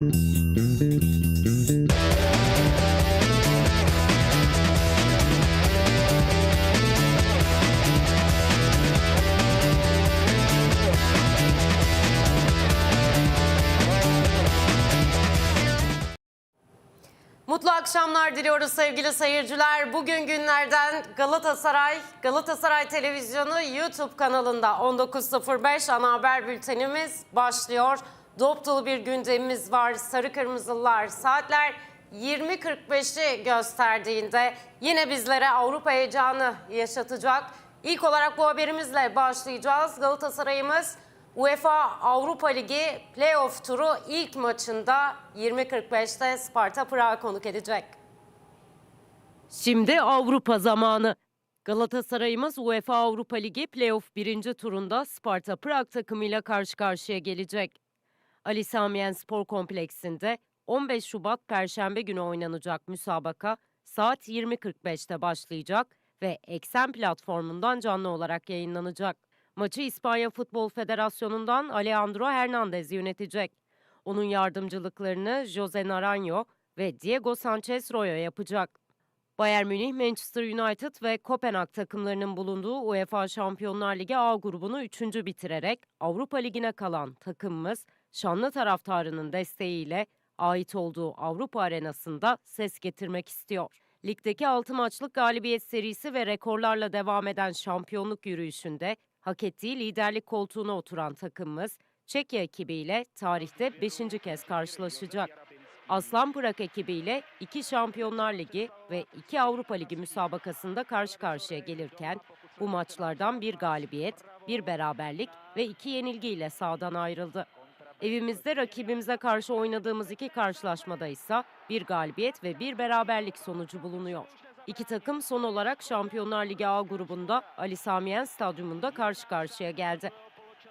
Mutlu akşamlar diliyoruz sevgili seyirciler. Bugün günlerden Galatasaray, Galatasaray Televizyonu YouTube kanalında 19.05 ana haber bültenimiz başlıyor. Dop dolu bir gündemimiz var. Sarı Kırmızılar saatler 20.45'i gösterdiğinde yine bizlere Avrupa heyecanı yaşatacak. İlk olarak bu haberimizle başlayacağız. Galatasaray'ımız UEFA Avrupa Ligi playoff turu ilk maçında 20.45'te Sparta Prag'a konuk edecek. Şimdi Avrupa zamanı. Galatasaray'ımız UEFA Avrupa Ligi playoff birinci turunda Sparta Prag takımıyla karşı karşıya gelecek. Ali Samiyen Spor Kompleksinde 15 Şubat Perşembe günü oynanacak müsabaka saat 20.45'te başlayacak ve Eksen platformundan canlı olarak yayınlanacak. Maçı İspanya Futbol Federasyonu'ndan Alejandro Hernandez yönetecek. Onun yardımcılıklarını Jose Naranjo ve Diego Sanchez Royo yapacak. Bayern Münih, Manchester United ve Kopenhag takımlarının bulunduğu UEFA Şampiyonlar Ligi A grubunu 3. bitirerek Avrupa Ligi'ne kalan takımımız şanlı taraftarının desteğiyle ait olduğu Avrupa arenasında ses getirmek istiyor. Ligdeki 6 maçlık galibiyet serisi ve rekorlarla devam eden şampiyonluk yürüyüşünde hak ettiği liderlik koltuğuna oturan takımımız Çekya ekibiyle tarihte 5. kez karşılaşacak. Aslan Prag ekibiyle iki Şampiyonlar Ligi ve iki Avrupa Ligi müsabakasında karşı karşıya gelirken bu maçlardan bir galibiyet, bir beraberlik ve iki yenilgiyle sahadan ayrıldı. Evimizde rakibimize karşı oynadığımız iki karşılaşmada ise bir galibiyet ve bir beraberlik sonucu bulunuyor. İki takım son olarak Şampiyonlar Ligi A grubunda Ali Samiyen Stadyumunda karşı karşıya geldi.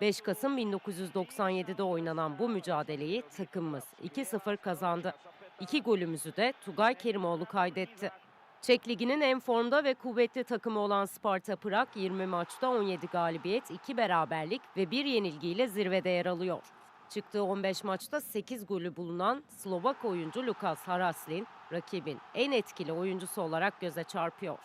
5 Kasım 1997'de oynanan bu mücadeleyi takımımız 2-0 kazandı. İki golümüzü de Tugay Kerimoğlu kaydetti. Çek Ligi'nin en formda ve kuvvetli takımı olan Sparta Prag 20 maçta 17 galibiyet, 2 beraberlik ve 1 yenilgiyle zirvede yer alıyor. Çıktığı 15 maçta 8 golü bulunan Slovak oyuncu Lukas Haraslin rakibin en etkili oyuncusu olarak göze çarpıyor.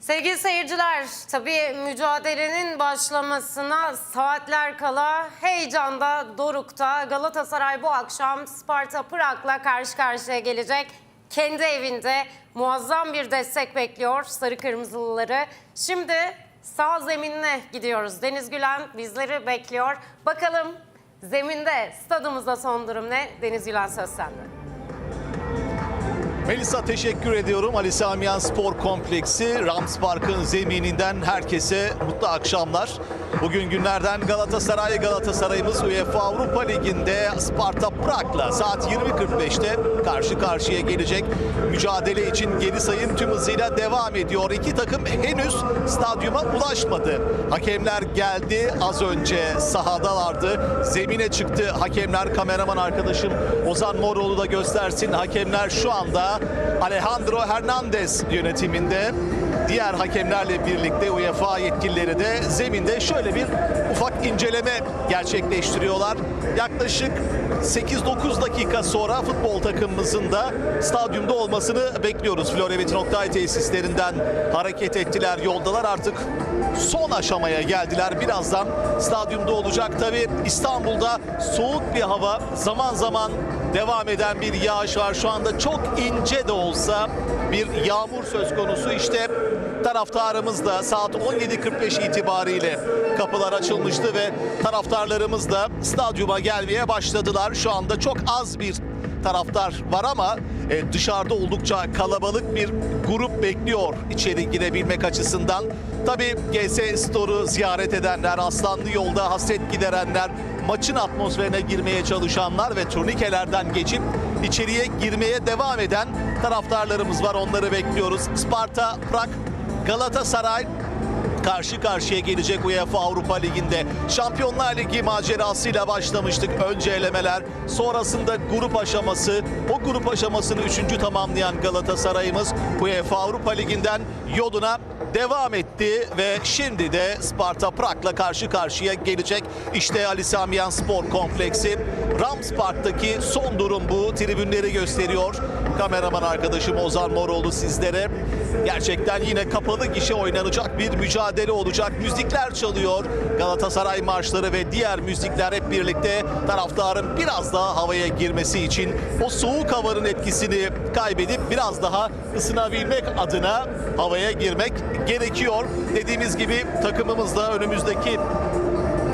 Sevgili seyirciler, tabii mücadelenin başlamasına saatler kala heyecanda, dorukta Galatasaray bu akşam Sparta Prag'la karşı karşıya gelecek. Kendi evinde muazzam bir destek bekliyor Sarı Kırmızılıları. Şimdi sağ zeminine gidiyoruz. Deniz Gülen bizleri bekliyor. Bakalım zeminde stadımızda son durum ne? Deniz Gülen söz sende. Melisa teşekkür ediyorum. Ali Samiyan Spor Kompleksi Rams Park'ın zemininden herkese mutlu akşamlar. Bugün günlerden Galatasaray Galatasaray'ımız UEFA Avrupa Ligi'nde Sparta Prag'la saat 20.45'te karşı karşıya gelecek. Mücadele için geri sayım tüm hızıyla devam ediyor. İki takım henüz stadyuma ulaşmadı. Hakemler geldi az önce sahadalardı. Zemine çıktı hakemler. Kameraman arkadaşım Ozan Moroğlu da göstersin. Hakemler şu anda Alejandro Hernandez yönetiminde. Diğer hakemlerle birlikte UEFA yetkilileri de zeminde şöyle bir ufak inceleme gerçekleştiriyorlar. Yaklaşık 8-9 dakika sonra futbol takımımızın da stadyumda olmasını bekliyoruz. Florevet Oktay tesislerinden hareket ettiler. Yoldalar artık son aşamaya geldiler. Birazdan stadyumda olacak. Tabi İstanbul'da soğuk bir hava zaman zaman devam eden bir yağış var. Şu anda çok ince de olsa bir yağmur söz konusu. İşte taraftarımız da saat 17.45 itibariyle kapılar açılmıştı ve taraftarlarımız da stadyuma gelmeye başladılar. Şu anda çok az bir taraftar var ama e, dışarıda oldukça kalabalık bir grup bekliyor içeri girebilmek açısından. Tabii GS Store'u ziyaret edenler, Aslanlı Yolda hasret giderenler, maçın atmosferine girmeye çalışanlar ve turnikelerden geçip içeriye girmeye devam eden taraftarlarımız var. Onları bekliyoruz. Sparta, Prag, Galatasaray karşı karşıya gelecek UEFA Avrupa Ligi'nde. Şampiyonlar Ligi macerasıyla başlamıştık. Önce elemeler, sonrasında grup aşaması. O grup aşamasını üçüncü tamamlayan Galatasaray'ımız UEFA Avrupa Ligi'nden yoluna devam etti ve şimdi de Sparta Prag'la karşı karşıya gelecek. İşte Ali Samiyan Spor Kompleksi. Rams Park'taki son durum bu. Tribünleri gösteriyor. Kameraman arkadaşım Ozan Moroğlu sizlere. Gerçekten yine kapalı gişe oynanacak bir mücadele olacak. Müzikler çalıyor. Galatasaray marşları ve diğer müzikler hep birlikte taraftarın biraz daha havaya girmesi için o soğuk havanın etkisini kaybedip biraz daha ısınabilmek adına havaya girmek gerekiyor. Dediğimiz gibi takımımız da önümüzdeki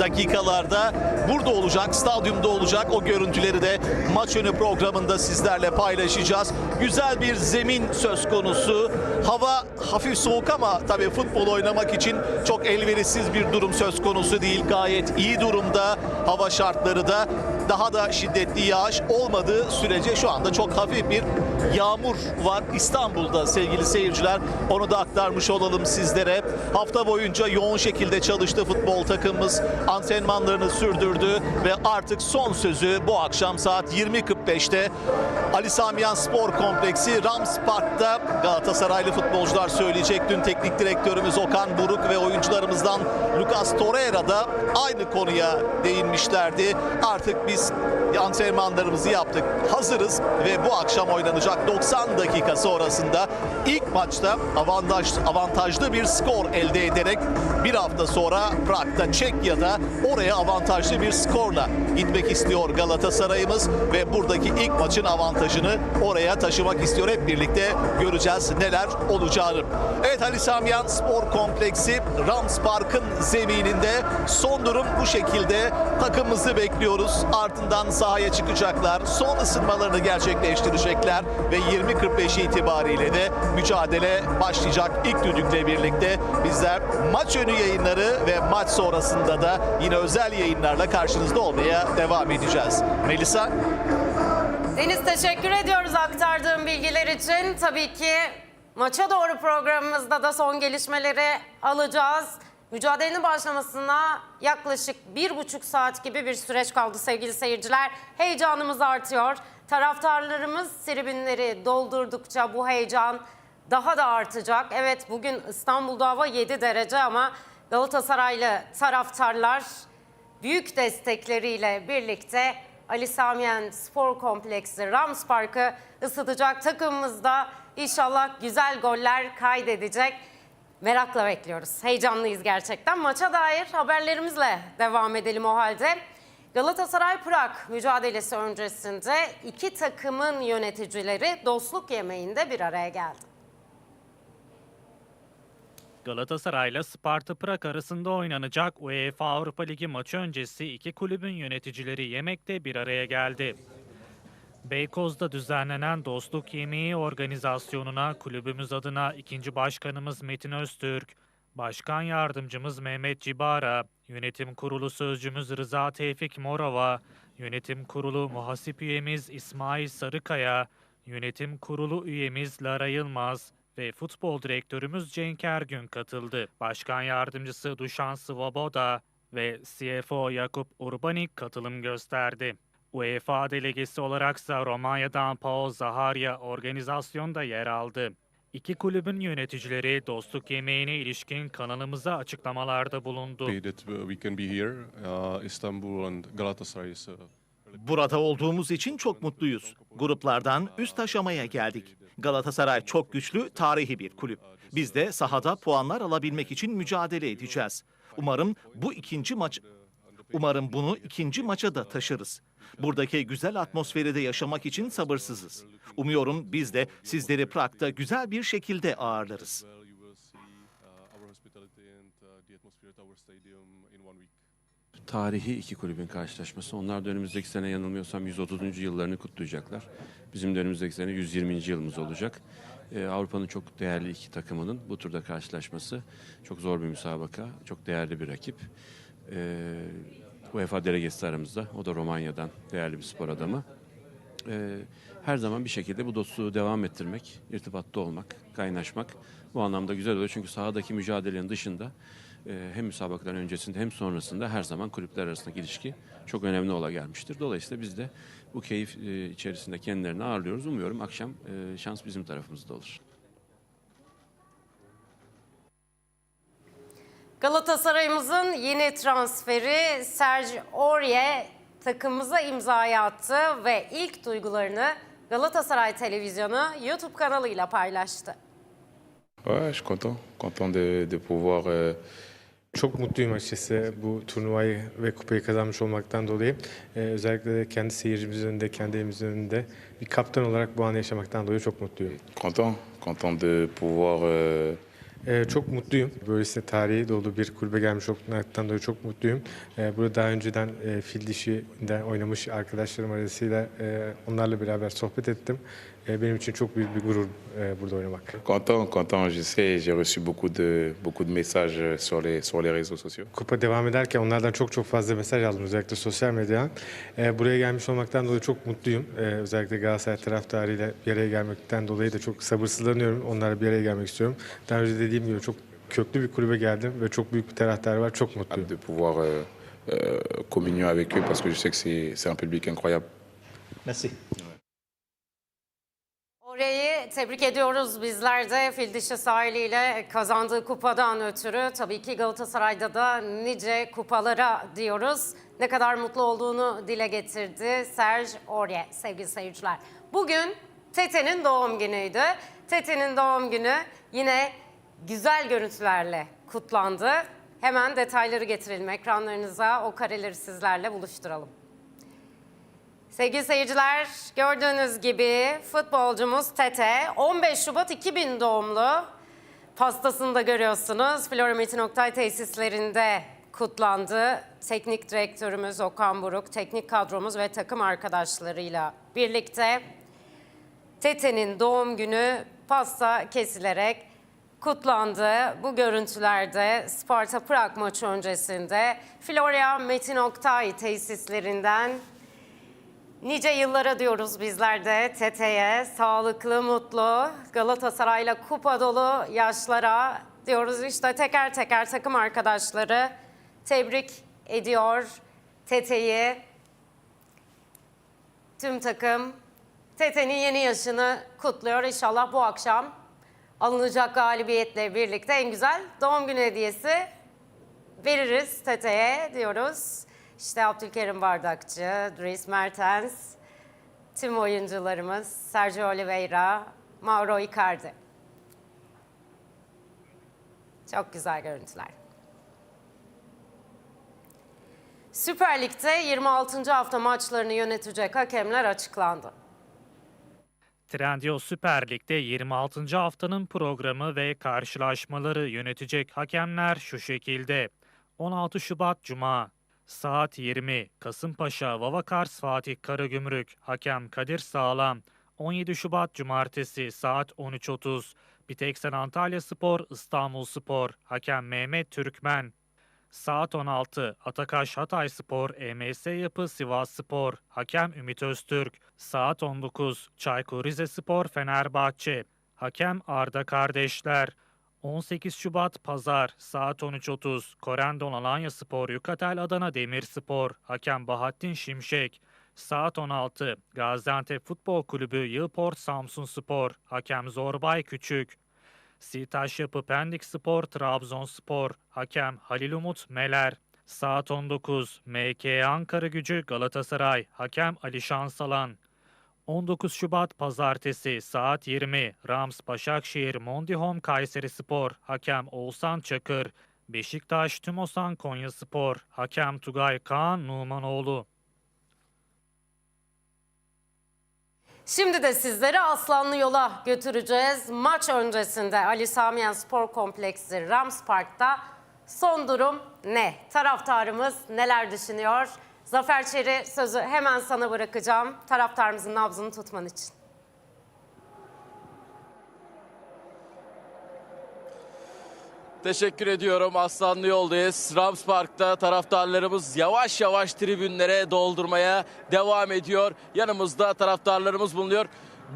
dakikalarda burada olacak, stadyumda olacak. O görüntüleri de maç önü programında sizlerle paylaşacağız. Güzel bir zemin söz konusu. Hava hafif soğuk ama tabii futbol oynamak için çok elverişsiz bir durum söz konusu değil. Gayet iyi durumda hava şartları da daha da şiddetli yağış olmadığı sürece şu anda çok hafif bir yağmur var İstanbul'da sevgili seyirciler. Onu da aktarmış olalım sizlere. Hafta boyunca yoğun şekilde çalıştı futbol takımımız. Antrenmanlarını sürdürdü ve artık son sözü bu akşam saat 20.45'te Ali Samiyan Spor Kompleksi Rams Park'ta Galatasaraylı futbolcular söyleyecek. Dün teknik direktörümüz Okan Buruk ve oyuncularımızdan Lucas Torreira da aynı konuya değinmişlerdi. Artık biz antrenmanlarımızı yaptık. Hazırız ve bu akşam oynanacak 90 dakika sonrasında ilk maçta avantaj, avantajlı bir skor elde ederek bir hafta sonra Prag'da Çekya'da oraya avantajlı bir skorla gitmek istiyor Galatasaray'ımız ve buradaki ilk maçın avantajını oraya taşımak istiyor. Hep birlikte göreceğiz neler olacağını. Evet Ali Samiyan Spor Kompleksi Rams Park'ın zemininde son durum bu şekilde. Takımımızı bekliyoruz. Ardından sahaya çıkacaklar. Son ısınmalarını gerçekleştirecekler ve 20.45 itibariyle de mücadele başlayacak. İlk düdükle birlikte bizler maç önü yayınları ve maç sonrasında da yine özel yayınlarla karşınızda olmaya devam edeceğiz. Melisa Deniz teşekkür ediyoruz aktardığım bilgiler için. Tabii ki maça doğru programımızda da son gelişmeleri alacağız. Mücadelenin başlamasına yaklaşık bir buçuk saat gibi bir süreç kaldı sevgili seyirciler. Heyecanımız artıyor. Taraftarlarımız tribünleri doldurdukça bu heyecan daha da artacak. Evet bugün İstanbul'da hava 7 derece ama Galatasaraylı taraftarlar büyük destekleriyle birlikte Ali Samiyen Spor Kompleksi Rams Park'ı ısıtacak takımımız da inşallah güzel goller kaydedecek. Merakla bekliyoruz. Heyecanlıyız gerçekten. Maça dair haberlerimizle devam edelim o halde. Galatasaray Prag mücadelesi öncesinde iki takımın yöneticileri dostluk yemeğinde bir araya geldi. Galatasaray'la Sparta Prag arasında oynanacak UEFA Avrupa Ligi maçı öncesi iki kulübün yöneticileri yemekte bir araya geldi. Beykoz'da düzenlenen dostluk yemeği organizasyonuna kulübümüz adına ikinci başkanımız Metin Öztürk, başkan yardımcımız Mehmet Cibara, yönetim kurulu sözcümüz Rıza Tevfik Morova, yönetim kurulu muhasip üyemiz İsmail Sarıkaya, yönetim kurulu üyemiz Lara Yılmaz, ve futbol direktörümüz Cenk Ergün katıldı. Başkan yardımcısı Duşan Svoboda ve CFO Yakup Urbanik katılım gösterdi. UEFA delegesi olaraksa Romanya'dan Paul Zaharya organizasyonda yer aldı. İki kulübün yöneticileri dostluk yemeğine ilişkin kanalımıza açıklamalarda bulundu. uh. Uh, uh, Burada olduğumuz için çok mutluyuz. Gruplardan üst aşamaya geldik. Galatasaray çok güçlü, tarihi bir kulüp. Biz de sahada puanlar alabilmek için mücadele edeceğiz. Umarım bu ikinci maç Umarım bunu ikinci maça da taşırız. Buradaki güzel atmosferi de yaşamak için sabırsızız. Umuyorum biz de sizleri Prag'da güzel bir şekilde ağırlarız. Tarihi iki kulübün karşılaşması. Onlar da önümüzdeki sene yanılmıyorsam 130. yıllarını kutlayacaklar. Bizim de önümüzdeki sene 120. yılımız olacak. Ee, Avrupa'nın çok değerli iki takımının bu turda karşılaşması çok zor bir müsabaka, çok değerli bir rakip. Ee, UEFA delegesi aramızda, o da Romanya'dan değerli bir spor adamı. Ee, her zaman bir şekilde bu dostluğu devam ettirmek, irtibatta olmak, kaynaşmak bu anlamda güzel oluyor. Çünkü sahadaki mücadelenin dışında e, hem müsabakaların öncesinde hem sonrasında her zaman kulüpler arasındaki ilişki çok önemli ola gelmiştir. Dolayısıyla biz de bu keyif e, içerisinde kendilerini ağırlıyoruz. Umuyorum akşam e, şans bizim tarafımızda olur. Galatasaray'ımızın yeni transferi Serge Aurier takımımıza imzayı attı ve ilk duygularını Galatasaray Televizyonu YouTube kanalıyla paylaştı. Ouais, je suis content. Content de, de pouvoir euh, Çok mutluyum açıkçası bu turnuvayı ve kupayı kazanmış olmaktan dolayı. Ee, özellikle de kendi seyircimizin önünde, kendi evimizin önünde bir kaptan olarak bu anı yaşamaktan dolayı çok mutluyum. content. Content de pouvoir euh, Ee, çok mutluyum. Böylesine tarihi dolu bir kulübe gelmiş olmaktan dolayı çok mutluyum. Ee, burada daha önceden e, fil dişi'de oynamış arkadaşlarım arasıyla e, onlarla beraber sohbet ettim. E, benim için çok büyük bir gurur e, burada oynamak. content, content. Je sais, j'ai reçu beaucoup de beaucoup de messages sur les sur les réseaux sociaux. Kupa devam ederken onlardan çok çok fazla mesaj aldım özellikle sosyal medyadan. Ee, buraya gelmiş olmaktan dolayı çok mutluyum. Özellikle Galatasaray taraftarıyla bir araya gelmekten dolayı da çok sabırsızlanıyorum. Onlarla bir araya gelmek istiyorum. Daha önce dediğim gibi çok köklü bir kulübe geldim ve çok büyük bir taraftar var. Çok mutluyum. de pouvoir euh, euh, communier avec eux parce que je sais que c'est c'est un public incroyable. Merci. Tebrik ediyoruz bizler de fil dişi sahiliyle kazandığı kupadan ötürü. Tabii ki Galatasaray'da da nice kupalara diyoruz. Ne kadar mutlu olduğunu dile getirdi Serge Aurier sevgili seyirciler. Bugün Tete'nin doğum günüydü. Tete'nin doğum günü yine güzel görüntülerle kutlandı. Hemen detayları getirelim ekranlarınıza o kareleri sizlerle buluşturalım. Sevgili seyirciler, gördüğünüz gibi futbolcumuz Tete 15 Şubat 2000 doğumlu. Pastasını da görüyorsunuz. Flora Metin Oktay tesislerinde kutlandı. Teknik direktörümüz Okan Buruk, teknik kadromuz ve takım arkadaşlarıyla birlikte Tete'nin doğum günü pasta kesilerek kutlandı. Bu görüntülerde Sparta Prag maçı öncesinde Florya Metin Oktay tesislerinden Nice yıllara diyoruz bizler de TT'ye. Sağlıklı, mutlu, Galatasaray'la kupa dolu yaşlara diyoruz. İşte teker teker takım arkadaşları tebrik ediyor TT'yi. Tüm takım TT'nin yeni yaşını kutluyor. İnşallah bu akşam alınacak galibiyetle birlikte en güzel doğum günü hediyesi veririz TT'ye diyoruz. İşte Abdülkerim Bardakçı, Dries Mertens, tüm oyuncularımız, Sergio Oliveira, Mauro Icardi. Çok güzel görüntüler. Süper Lig'de 26. hafta maçlarını yönetecek hakemler açıklandı. Trendyol Süper Lig'de 26. haftanın programı ve karşılaşmaları yönetecek hakemler şu şekilde. 16 Şubat Cuma Saat 20 Kasımpaşa Vavakars Fatih Karagümrük. Hakem Kadir Sağlam. 17 Şubat Cumartesi saat 13.30 Biteksen Antalya Spor İstanbul Spor. Hakem Mehmet Türkmen. Saat 16 Atakaş Hatay Spor EMS Yapı Sivas Spor. Hakem Ümit Öztürk. Saat 19 Çaykur Rizespor Fenerbahçe. Hakem Arda Kardeşler 18 Şubat Pazar saat 13.30 Korendon Alanya Spor Yukatel Adana Demirspor. Hakem Bahattin Şimşek. Saat 16 Gaziantep Futbol Kulübü Yılport Samsun Spor. Hakem Zorbay Küçük. Sitaş Yapı Pendik Spor Trabzonspor Hakem Halil Umut Meler. Saat 19 MK Ankara Gücü Galatasaray. Hakem Ali Şansalan 19 Şubat Pazartesi saat 20 Rams Başakşehir Mondihom Kayseri Spor Hakem Oğuzhan Çakır Beşiktaş Tümosan Konya Spor Hakem Tugay Kaan Numanoğlu Şimdi de sizleri Aslanlı Yol'a götüreceğiz. Maç öncesinde Ali Samiyen Spor Kompleksi Rams Park'ta son durum ne? Taraftarımız neler düşünüyor? Zafer Çeri sözü hemen sana bırakacağım. Taraftarımızın nabzını tutman için. Teşekkür ediyorum. Aslanlı yoldayız. Rams Park'ta taraftarlarımız yavaş yavaş tribünlere doldurmaya devam ediyor. Yanımızda taraftarlarımız bulunuyor.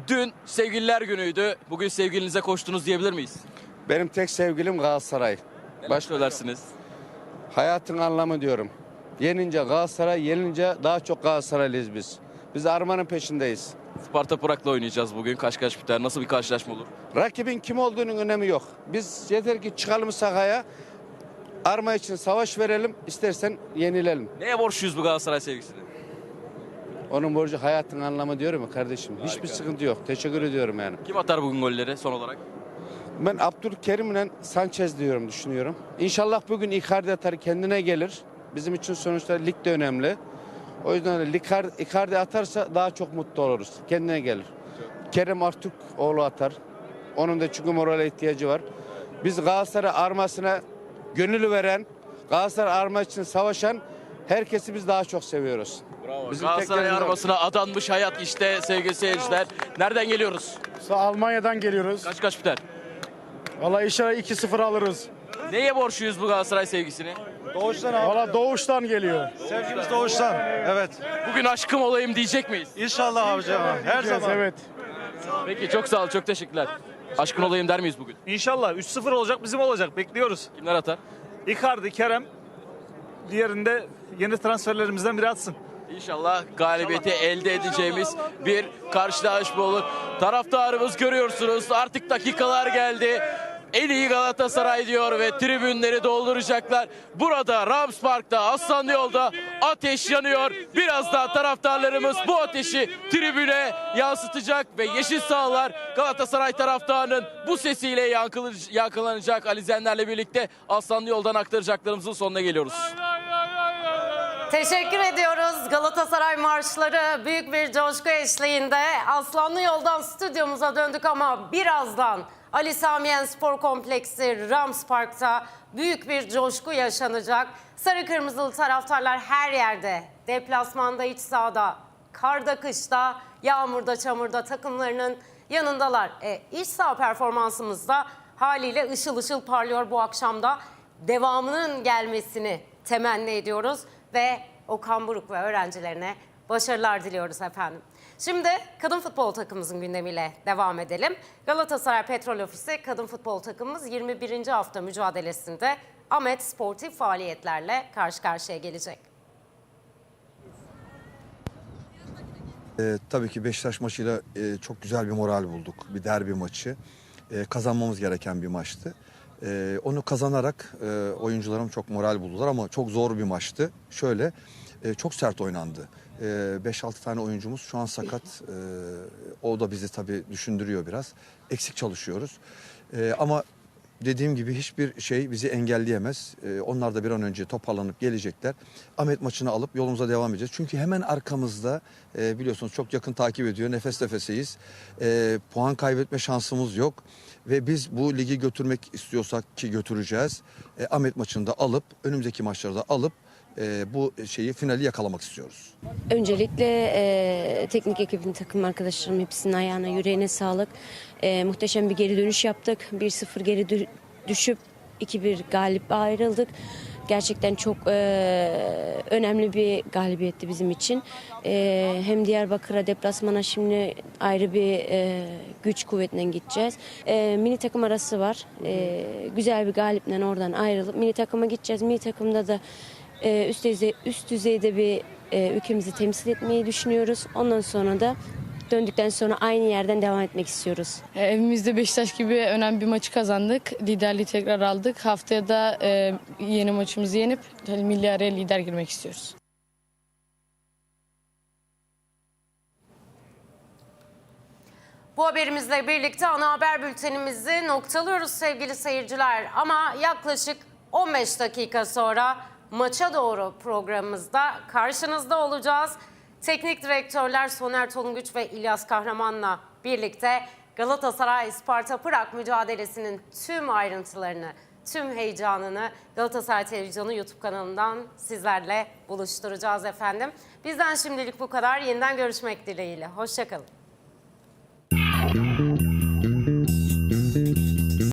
Dün sevgililer günüydü. Bugün sevgilinize koştunuz diyebilir miyiz? Benim tek sevgilim Galatasaray. Baş söylersiniz. Hayatın anlamı diyorum. Yenince Galatasaray, yenilince daha çok Galatasaraylıyız biz. Biz armanın peşindeyiz. Sparta Prag'la oynayacağız bugün. Kaç kaç biter? Nasıl bir karşılaşma olur? Rakibin kim olduğunun önemi yok. Biz yeter ki çıkalım sahaya, arma için savaş verelim, istersen yenilelim. Neye borçluyuz bu Galatasaray sevgisini? Onun borcu hayatın anlamı diyorum ya kardeşim. Hiçbir sıkıntı yok. Teşekkür ediyorum yani. Kim atar bugün golleri son olarak? Ben Abdülkerim'le Sanchez diyorum, düşünüyorum. İnşallah bugün Icardi atar kendine gelir. Bizim için sonuçta lig de önemli. O yüzden de Icardi, atarsa daha çok mutlu oluruz. Kendine gelir. Kerem Artuk oğlu atar. Onun da çünkü morale ihtiyacı var. Biz Galatasaray armasına gönül veren, Galatasaray arma için savaşan herkesi biz daha çok seviyoruz. Bizim Galatasaray tek yanımız o. armasına adanmış hayat işte sevgili seyirciler. Nereden geliyoruz? Almanya'dan geliyoruz. Kaç kaç biter? Valla inşallah 2-0 alırız. Neye borçluyuz bu Galatasaray sevgisini? Valla doğuştan geliyor. Sevgimiz doğuştan. Evet. Bugün aşkım olayım diyecek miyiz? İnşallah abicim. Her zaman. Evet. Peki çok sağ ol, çok teşekkürler. Aşkın olayım der miyiz bugün? İnşallah 3-0 olacak bizim olacak. Bekliyoruz. Kimler atar? Icardi, Kerem. Diğerinde yeni transferlerimizden biri atsın. İnşallah galibiyeti elde edeceğimiz bir karşılaşma olur. Taraftarımız görüyorsunuz artık dakikalar geldi. En iyi Galatasaray diyor ve tribünleri dolduracaklar. Burada Rams Park'ta Aslanlı Yol'da ateş yanıyor. Birazdan taraftarlarımız bu ateşi tribüne yansıtacak ve yeşil sahalar Galatasaray taraftarının bu sesiyle yankılanacak. Ali birlikte Aslanlı Yol'dan aktaracaklarımızın sonuna geliyoruz. Teşekkür ediyoruz. Galatasaray marşları büyük bir coşku eşliğinde Aslanlı Yol'dan stüdyomuza döndük ama birazdan Ali Samiyen Spor Kompleksi Rams Park'ta büyük bir coşku yaşanacak. Sarı kırmızılı taraftarlar her yerde. Deplasmanda, iç sahada, karda, kışta, yağmurda, çamurda takımlarının yanındalar. E, iç saha performansımız da haliyle ışıl ışıl parlıyor bu akşamda. Devamının gelmesini temenni ediyoruz ve Okan Buruk ve öğrencilerine başarılar diliyoruz efendim. Şimdi kadın futbol takımımızın gündemiyle devam edelim. Galatasaray Petrol Ofisi kadın futbol takımımız 21. hafta mücadelesinde Ahmet sportif faaliyetlerle karşı karşıya gelecek. Ee, tabii ki Beşiktaş maçıyla e, çok güzel bir moral bulduk. Bir derbi maçı. E, kazanmamız gereken bir maçtı. E, onu kazanarak e, oyuncularım çok moral buldular ama çok zor bir maçtı. Şöyle e, çok sert oynandı. E, 5-6 tane oyuncumuz şu an sakat. E, o da bizi tabii düşündürüyor biraz. Eksik çalışıyoruz. E, ama dediğim gibi hiçbir şey bizi engelleyemez. Ee, onlar da bir an önce toparlanıp gelecekler. Ahmet maçını alıp yolumuza devam edeceğiz. Çünkü hemen arkamızda e, biliyorsunuz çok yakın takip ediyor. Nefes nefeseyiz. Puan kaybetme şansımız yok. Ve biz bu ligi götürmek istiyorsak ki götüreceğiz. Ahmet maçını da alıp önümüzdeki maçları da alıp e, bu şeyi finali yakalamak istiyoruz. Öncelikle e, teknik ekibin takım arkadaşlarım hepsinin ayağına yüreğine sağlık. E, muhteşem bir geri dönüş yaptık. 1-0 geri dü- düşüp 2-1 galip ayrıldık. Gerçekten çok e, önemli bir galibiyetti bizim için. E, hem Diyarbakır'a deplasmana şimdi ayrı bir e, güç kuvvetle gideceğiz. E, mini takım arası var. E, güzel bir galiple oradan ayrılıp mini takıma gideceğiz. Mini takımda da e, üst, düzey, üst düzeyde bir e, ülkemizi temsil etmeyi düşünüyoruz. Ondan sonra da döndükten sonra aynı yerden devam etmek istiyoruz. E, Evimizde Beşiktaş gibi önemli bir maçı kazandık. Liderliği tekrar aldık. Haftaya da e, yeni maçımızı yenip hani milli araya lider girmek istiyoruz. Bu haberimizle birlikte ana haber bültenimizi noktalıyoruz sevgili seyirciler. Ama yaklaşık 15 dakika sonra maça doğru programımızda karşınızda olacağız. Teknik direktörler Soner Tolunguç ve İlyas Kahraman'la birlikte Galatasaray Sparta Prag mücadelesinin tüm ayrıntılarını, tüm heyecanını Galatasaray Televizyonu YouTube kanalından sizlerle buluşturacağız efendim. Bizden şimdilik bu kadar. Yeniden görüşmek dileğiyle. Hoşçakalın.